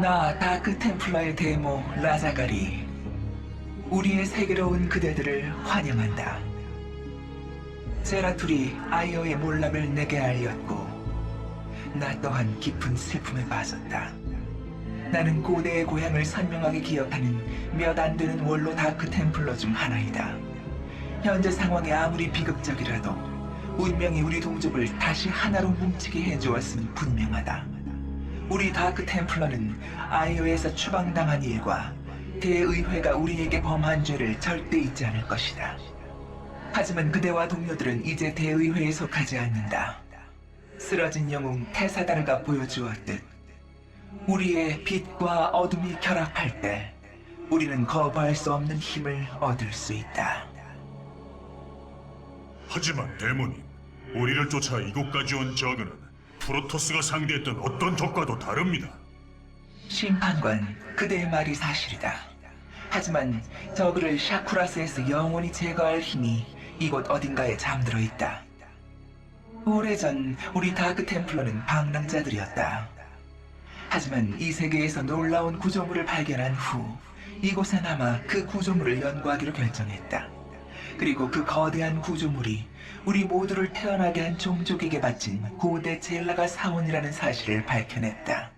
나 다크 템플러의 데모 라자가리. 우리의 세계로 온 그대들을 환영한다. 제라툴이 아이어의 몰락을 내게 알렸고, 나 또한 깊은 슬픔에 빠졌다. 나는 고대의 고향을 선명하게 기억하는 몇 안 되는 원로 다크 템플러 중 하나이다. 현재 상황이 아무리 비극적이라도 운명이 우리 동족을 다시 하나로 뭉치게 해주었음은 분명하다. 우리 다크 템플러는 아이오에서 추방당한 일과 대의회가 우리에게 범한 죄를 절대 잊지 않을 것이다. 하지만 그대와 동료들은 이제 대의회에 속하지 않는다. 쓰러진 영웅 테사다르가 보여주었듯 우리의 빛과 어둠이 결합할 때 우리는 거부할 수 없는 힘을 얻을 수 있다. 하지만 데모님, 우리를 쫓아 이곳까지 온 저그는 프로토스가 상대했던 어떤 적과도 다릅니다. 심판관, 그대의 말이 사실이다. 하지만 저그를 샤쿠라스에서 영원히 제거할 힘이 이곳 어딘가에 잠들어 있다. 오래전 우리 다크 템플러는 방랑자들이었다. 하지만 이 세계에서 놀라운 구조물을 발견한 후 이곳에 남아 그 구조물을 연구하기로 결정했다. 그리고 그 거대한 구조물이 우리 모두를 태어나게 한 종족에게 바친 고대 젤라가 사원이라는 사실을 밝혀냈다.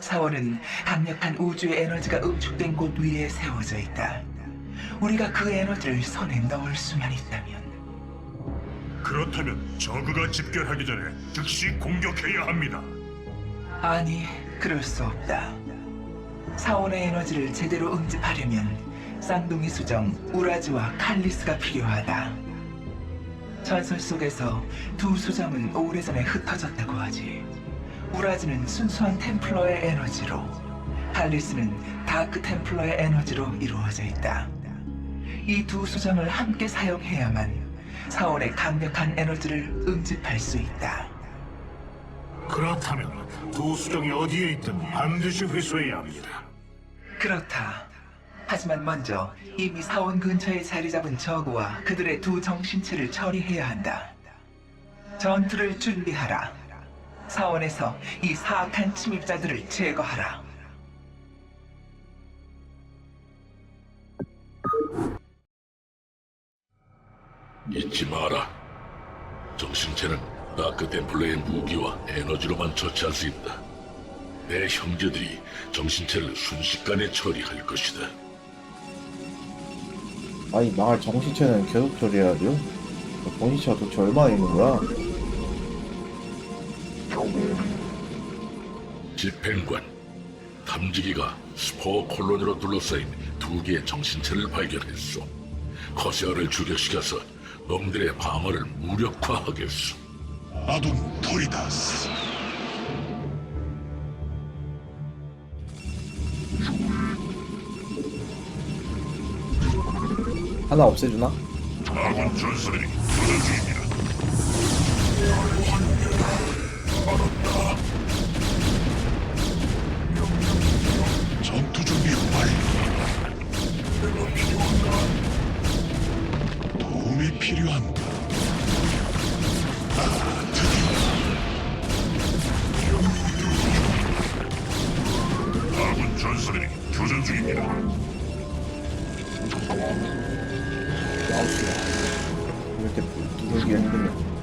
사원은 강력한 우주의 에너지가 응축된 곳 위에 세워져 있다. 우리가 그 에너지를 손에 넣을 수만 있다면 그렇다면 저그가 집결하기 전에 즉시 공격해야 합니다. 아니, 그럴 수 없다. 사원의 에너지를 제대로 응집하려면 쌍둥이 수정 우라즈와 칼리스가 필요하다. 전설 속에서 두 수정은 오래전에 흩어졌다고 하지. 우라즈는 순수한 템플러의 에너지로, 칼리스는 다크 템플러의 에너지로 이루어져 있다. 이 두 수정을 함께 사용해야만 사원의 강력한 에너지를 응집할 수 있다. 그렇다면 두 수정이 어디에 있든 반드시 회수해야 합니다. 그렇다. 하지만 먼저 이미 사원 근처에 자리 잡은 저구와 그들의 두 정신체를 처리해야 한다. 전투를 준비하라. 사원에서 이 사악한 침입자들을 제거하라. 잊지 마라. 정신체는 다크 템플러의 무기와 에너지로만 처치할 수 있다. 내 형제들이 정신체를 순식간에 처리할 것이다. 아니 망할 정신체는 계속 처리해야죠 정신체가 도대체 얼마나 있는 거야? 집행관, 탐지기가 스포 콜로니로 둘러싸인 두 개의 정신체를 발견했소. 커세어를 주력시켜서 놈들의 방어를 무력화하겠소. 아둠 토리다스. 하나 없애주나? 아군 전설이 교전 중입니다. 전투 준비 완료. 도움이 필요한가? 아, 드디어. 아군 전설이 교전 중입니다. 이렇게 누르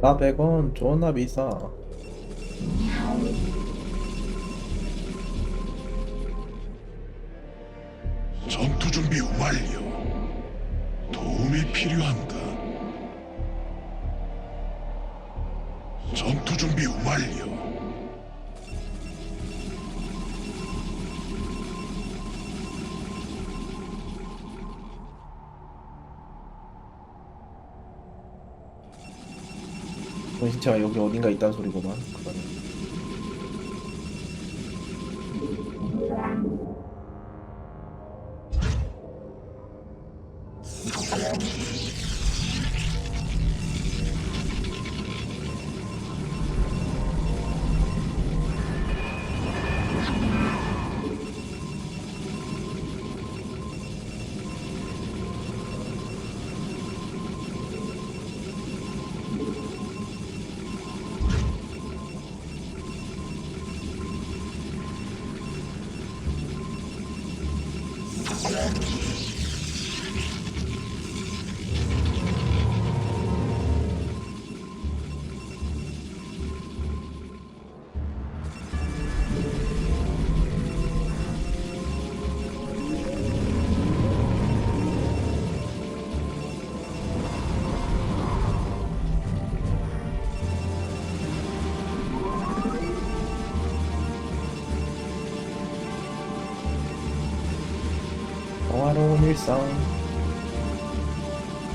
400원 존나 비싸 정신체가 여기 어딘가 있다는 소리구만. 그러네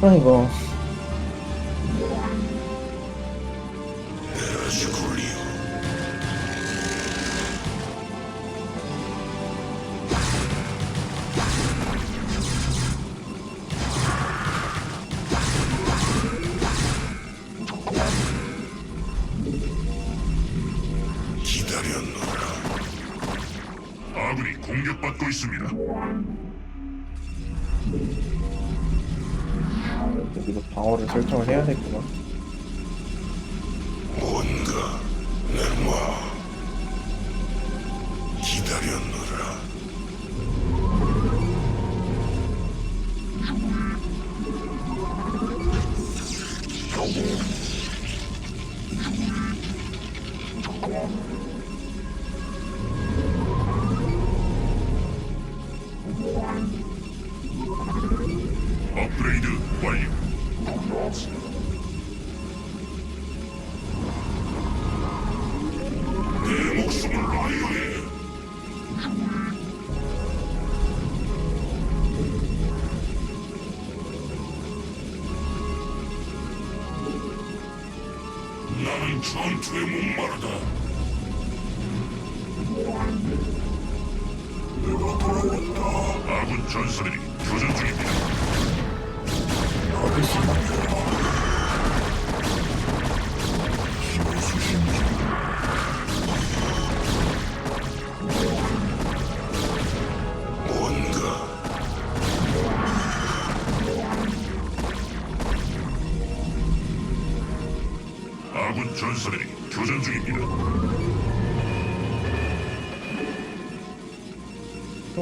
평화로 해야 되구나. 뭔가 내마. 기다렸노 나는 전투에 목마르다. 내가 돌아왔다. 아군 전사들이 교전 중입니다. 씨발 힘을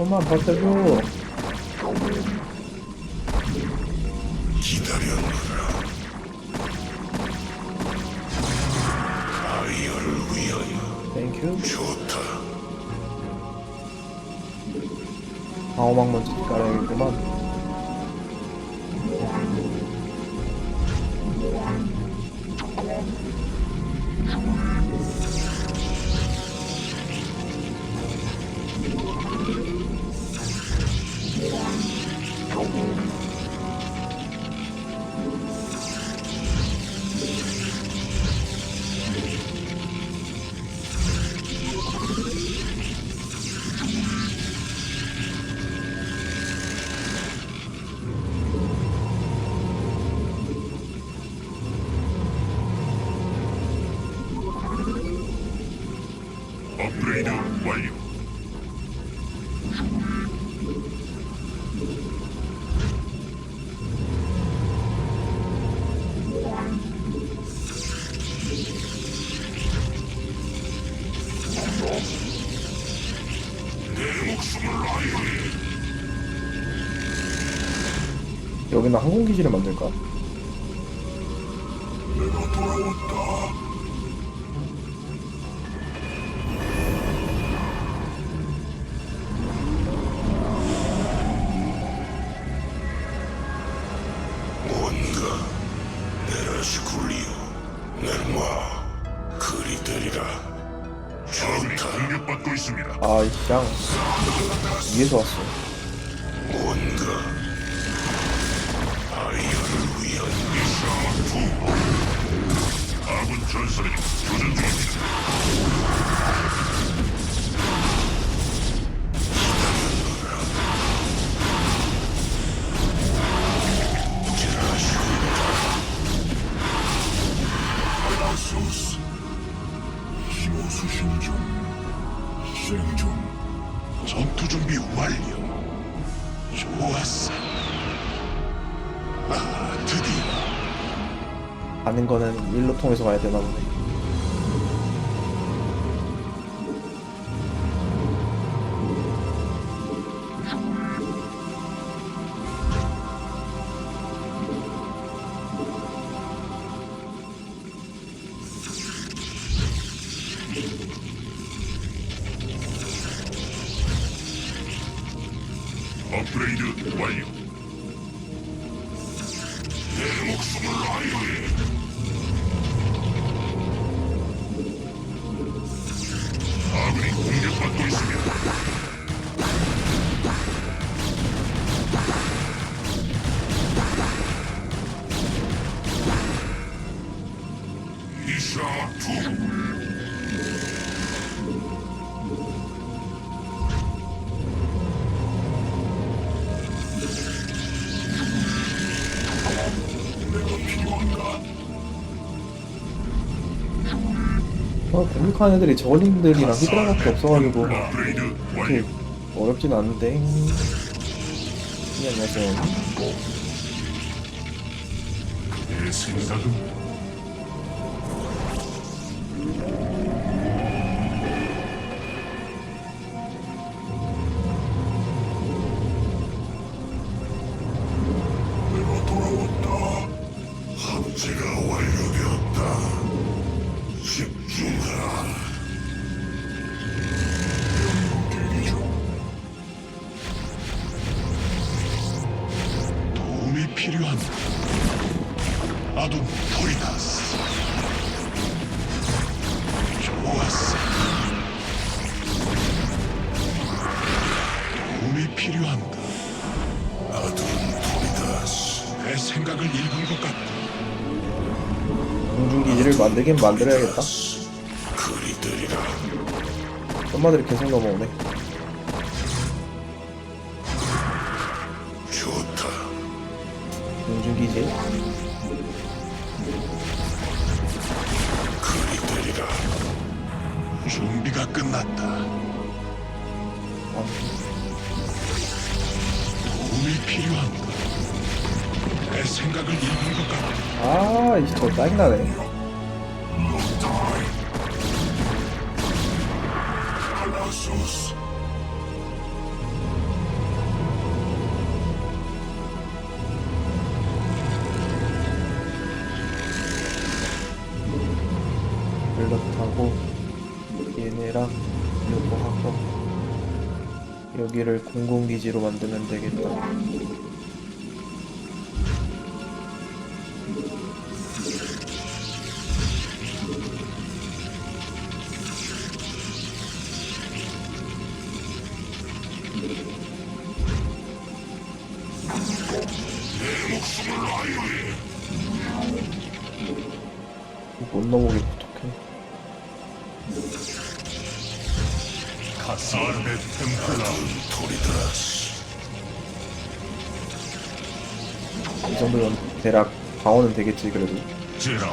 좀만 버텨줘. 기다렸노라. 아이어를 위하여. 땡큐. 좋다. 방어막 먼저 깔아야겠구만. 여기는 항공기지를 만들까? 거는 일로 통해서 가야 되나 보네 어, 공격하는 애들이 저글링들이랑 히드라밖에 없어가지고 그렇게. 어렵진 않은데 네, 안녕하세요 내 생각은 만들긴 만들어야겠다. 엄마들이 계속 넘어오네. 좋다. 공중기지? 그리들이라. 준비가 끝났다. 아, 도움이 필요한가? 내 생각을 읽은 것 같다 아 이제 저 짜증나네 알라소스 그렇다고 얘네랑 요거 하고 여기를 공공기지로 만들면 되겠다 이 정도면 대략 방어는 되겠지 그래도. 제라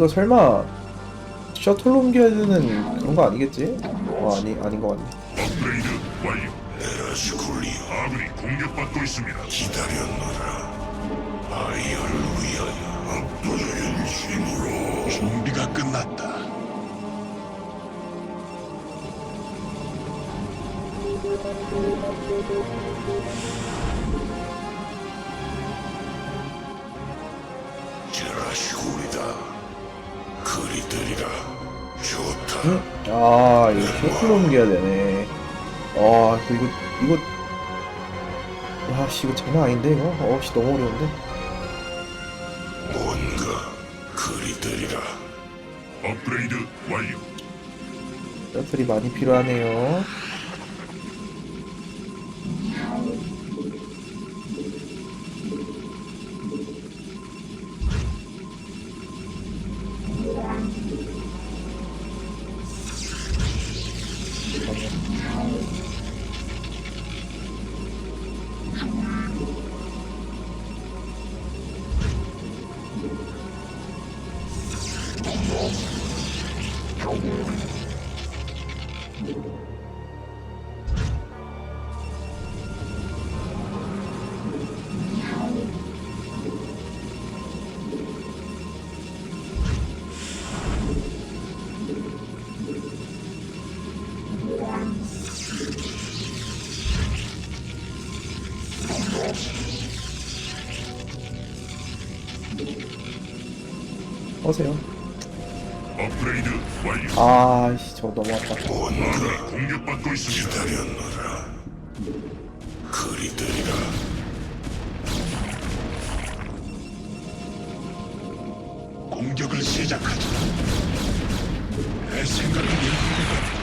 이거 설마 셔틀로 옮겨야 되는 그런 거 아니겠지? 어 아니 아닌 거 같네 업그레이드 완료. 에라스쿨리오 아군이 공격받고 있습니다. 기다렸노라. 위하여 압도적인 힘으로 준비가 끝났다. 아 이거 셔틀로 옮겨야 되네. 아 이거 이거. 야 씨 이거 장난 아닌데 이거? 어 씨 너무 어려운데. 뭔가 그리들이라. 업그레이드 완료. 셔틀이 많이 필요하네요 어세요 업그레이드 완료. 아씨 저거 너무 아파 아군이 공격받고 있습니다. 기다렸노라. 그리들이라 공격을 시작하자. 내 생각은 일부가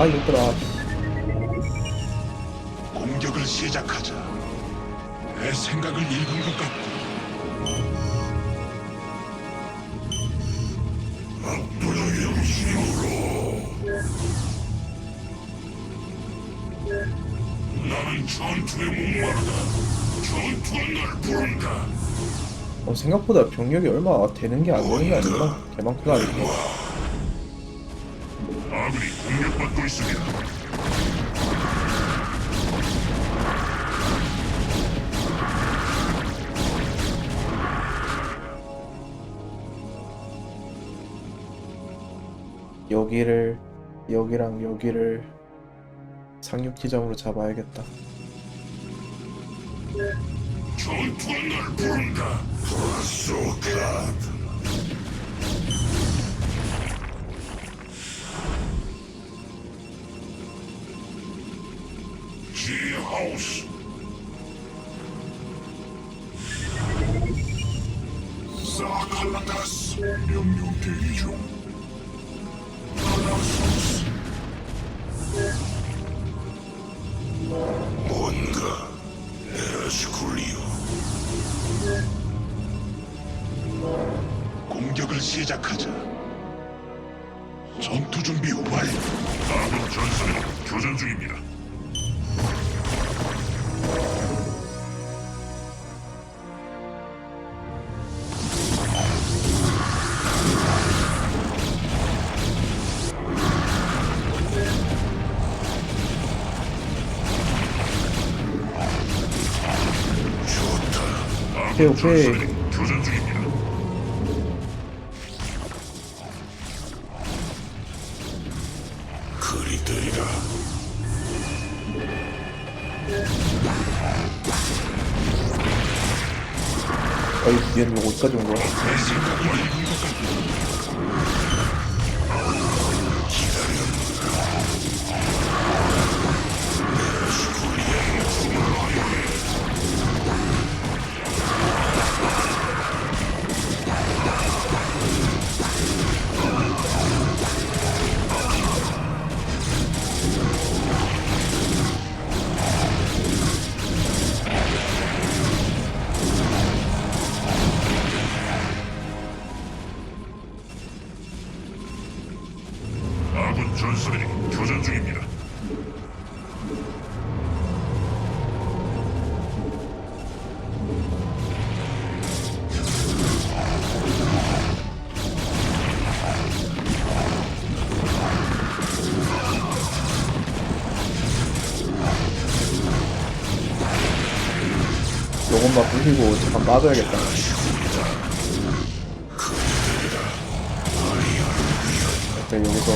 나 이것들아 공격을 시작하자. 내 생각을 읽은 것 같고. 압도적인 힘으로. 나는 전투에 목마르다. 전투가 날 부른다. 어, 생각보다 병력이 얼마 되는 게 안 되는 게 아니구나 개만큼 아니고 공격받고 있습니다. 여기를 여기랑 여기를 상륙 지점으로 잡아야겠다 전투가 날 부른다. 브라소카. 명령 대기 중. 오케이 오케이 교전 중입니다. 그리들이라. 어이 얘는 뭐 어디까지 온 거야? 빠져야겠다 일단 여기서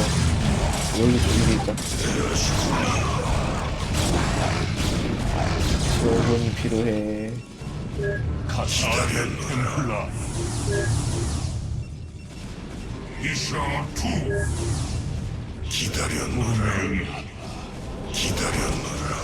여기 준비 있자 지원이 필요해 아덴 템플라. 기다렸노라.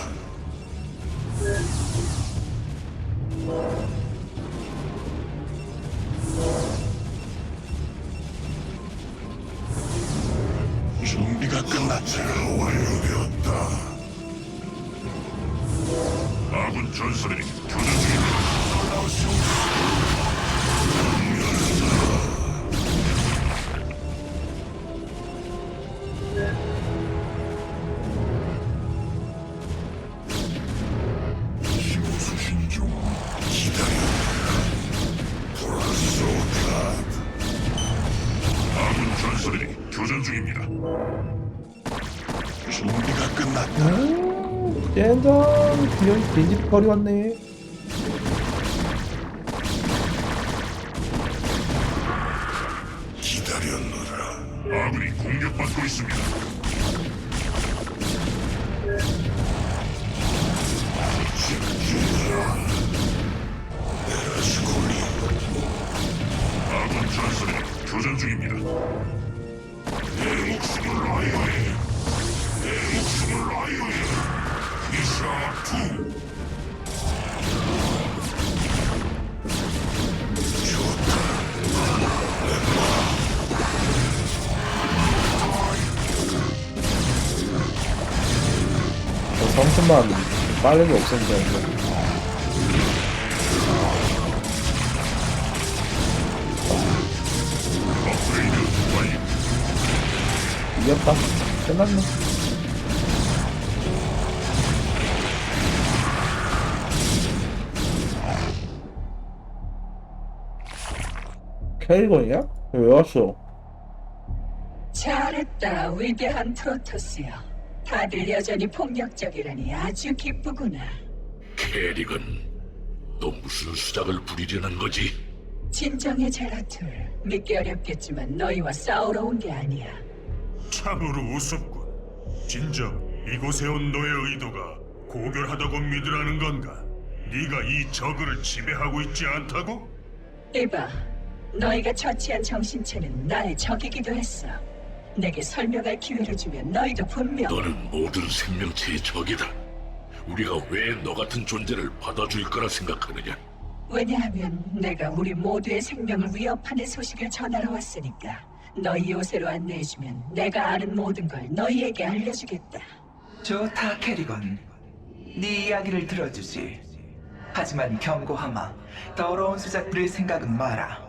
교전 중입니다. 준비가 끝났다. 음, 젠장 여기 빈집 거리 왔네 저 성수만 빠르게 업그레이드 완료. 이겼다 끝났네 캐리건이야? 왜 왔어? 잘했다, 위대한 프로토스여. 다들 여전히 폭력적이라니 아주 기쁘구나. 캐릭은 또 무슨 수작을 부리려는 거지? 진정의 제라툴, 믿기 어렵겠지만 너희와 싸우러 온 게 아니야. 참으로 우습군. 진정 이곳에 온 너의 의도가 고결하다고 믿으라는 건가? 네가 이 저그를 지배하고 있지 않다고? 이봐, 너희가 처치한 정신체는 나의 적이기도 했어. 내게 설명할 기회를 주면 너희도 분명 너는 모든 생명체의 적이다. 우리가 왜 너 같은 존재를 받아줄 거라 생각하느냐? 왜냐하면 내가 우리 모두의 생명을 위협하는 소식을 전하러 왔으니까. 너희 요새로 안내해주면 내가 아는 모든 걸 너희에게 알려주겠다. 좋다 캐리건 네 이야기를 들어주지 하지만 경고하마 더러운 수작 부릴 생각은 마라